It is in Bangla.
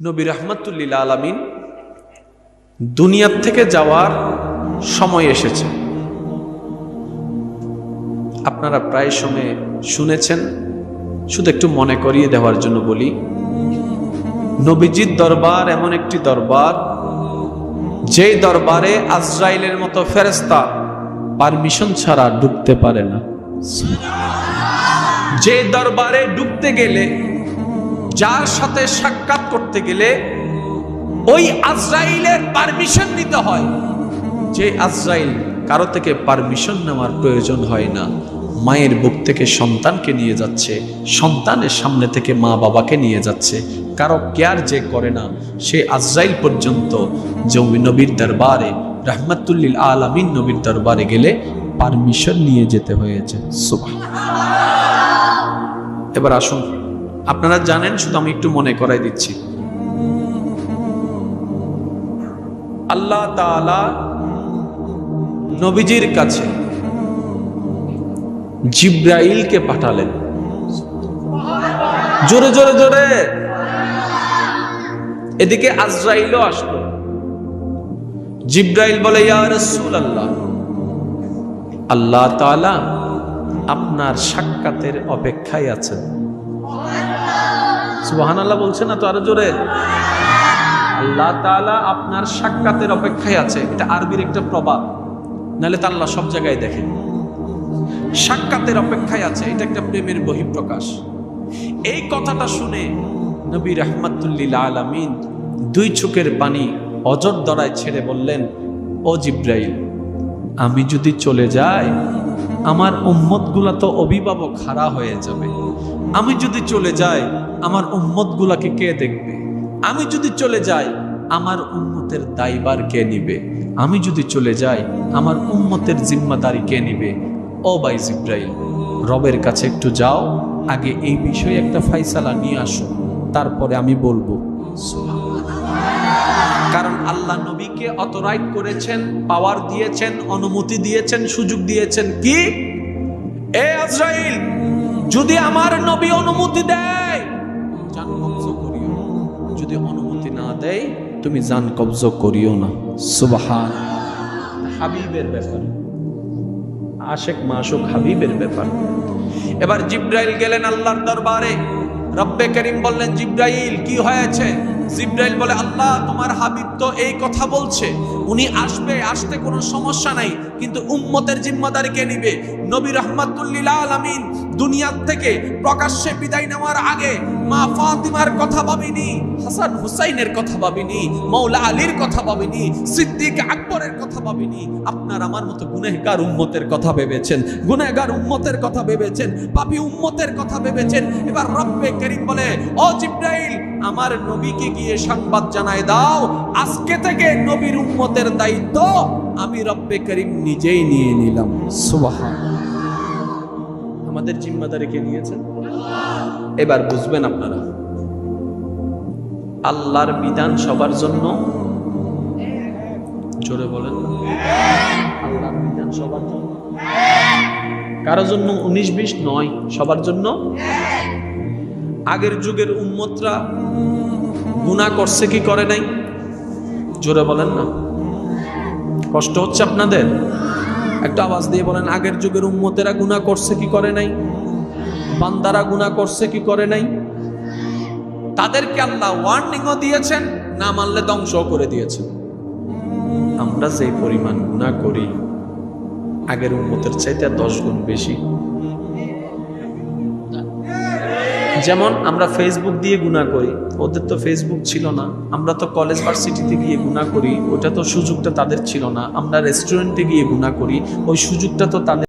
নবী রহমতুল্লিল আলমিন দুনিয়ার থেকে যাওয়ার সময় এসেছে। আপনারা প্রায় সময় শুনেছেন, শুধু একটু মনে করিয়ে দেওয়ার জন্য বলি, নবীজির দরবার এমন একটি দরবার, যেই দরবারে আজরাইলের মতো ফেরেস্তা পারমিশন ছাড়া ঢুকতে পারে না। যে দরবারে ঢুকতে গেলে যার সাথে সাক্ষাৎ করতে গেলে ওই আজরাইলের পারমিশন নিতে হয়। যে আজরাইল কারও থেকে পারমিশন নেওয়ার প্রয়োজন হয় না। মায়ের বুক থেকে সন্তানকে নিয়ে যাচ্ছে, সন্তানের সামনে থেকে মা বাবাকে নিয়ে যাচ্ছে। কারও কেয়ার যে করে না, সে আজরাইল পর্যন্ত জমি নবীর দরবারে, রহমতুল্লিল আলামিন নবীর দরবারে গেলে পারমিশন নিয়ে যেতে হয়েছে। এবার আসুন। আপনারা জানেন, শুধু আমি একটু মনে করাই দিচ্ছি। আল্লাহ নবীজির কাছে জিব্রাইলকে পাঠালেন। জোরে জোরে জোরে। এদিকে আজরাইলও আসলো। জিব্রাইল বলে, ইয়া রাসূলুল্লাহ, আল্লাহ তাআলা আপনার সাক্ষাতের অপেক্ষায় আছেন। সুবহানাল্লাহ বলছে না তো আরও জোরে? আল্লাহ তাআলা আপনার সাক্ষাতের অপেক্ষায় আছে। এটা আরবির একটা প্রবাদ। নাহলে তা আল্লাহ সব জায়গায় দেখেন। সাক্ষাতের অপেক্ষায় আছে, এটা একটা প্রেমের বহিঃপ্রকাশ। এই কথাটা শুনে নবী রহমাতুল্লিল আলামিন দুই চোখের পানি অজর দড়ায় ছেড়ে বললেন, ও জিব্রাইল, আমি যদি চলে যাই আমার উম্মতগুলা তো অভিভাবক হারা হয়ে যাবে। আমি যদি চলে যাই, আমার উম্মতগুলাকে কে দেখবে? আমি যদি চলে যাই, আমার উম্মতের দায়বার কে নিবে? আমি যদি চলে যাই, আমার উম্মতের জিম্মাদারি কে নিবে? ও বাই জিব্রাইল, রবের কাছে একটু যাও। আগে এই বিষয়ে একটা ফাইসালা নিয়ে আসো। তারপরে আমি বলব। কারণ আল্লাহ নবীকে অতরাইট করেছেন পাওয়ার দিয়েছেন, অনুমতি দিয়েছেন, সুযোগ দিয়েছেন কি? এ আজরাইল, যদি আমার নবী অনুমতি দেয় জান কবজ করিও যদি অনুমতি না দেয়, তুমি জান কবজ করিও না। সুবহান। হাবিবের ব্যাপার। আশেক মাসুক হাবিবের ব্যাপার। এবার জিব্রাইল গেলেন আল্লাহর দরবারে। রব্বে করিম বললেন, জিব্রাইল, কি হয়েছে? জিব্রাইল বলে, আল্লাহ, তোমার হাবিব তো এই কথা বলছে। উনি আসবে, আসতে কোনো সমস্যা নাই, কিন্তু উম্মতের জিম্মাদারি কে নিবে। নবী রহমাতুল্লিল আলামিন দুনিয়ার থেকে প্রকাশ্যে বিদায় নেওয়ার আগে মা ফাতিমার কথা ভাবিনি, হাসান হুসাইনের কথা ভাবিনি মৌলা আলীর কথা ভাবিনি, সিদ্দিক আকবরের কথা ভাবিনি। আপনার আমার মতো গুনেহগার উম্মতের কথা ভেবেছেন, গুনেহগার উম্মতের কথা ভেবেছেন, পাপী উম্মতের কথা ভেবেছেন। এবার রব্বে করিম বলে, ও জিব্রাইল, আমার নবীকে গিয়ে সংবাদ জানায় দাও, আজকে থেকে নবীর উম্মতের দায়িত্ব আমি রব্বে করিম নিজেই নিয়ে নিলাম। সুবহান আমাদের জিম্মাদারি কে নিয়েছেন। এবার বুঝবেন আপনারা, আল্লাহর বিধান সবার জন্য। জোরে বলেন। আল্লাহর বিধান সবার জন্য। কারও জন্য উনিশ বিশ নয়, সবার জন্য। আগের যুগের উম্মতরা গুণা করছে, কি করে নাই? জোরে বলেন না। কষ্ট হচ্ছে আপনাদের? একটা আওয়াজ দিয়ে বলেন, আগের যুগের উম্মতেরা গুণা করছে কি করে নাই? বান্দারা গুণা করছে কি করে নাই? তাদেরকে আল্লাহ ওয়ার্নিংও দিয়েছেন, না মানলে ধ্বংস করে দিয়েছেন। আমরা যে পরিমাণ গুণা করি, আগের উন্মতের চাইতে দশ গুণ বেশি। যেমন আমরা ফেসবুক দিয়ে গুণা করি, ওদের তো ফেসবুক ছিল না। আমরা তো কলেজ ভার্সিটিতে গিয়ে গুণা করি, ওটা তো সুযোগটা তাদের ছিল না। আমরা রেস্টুরেন্টে গিয়ে গুণা করি, ওই সুযোগটা তো তাদের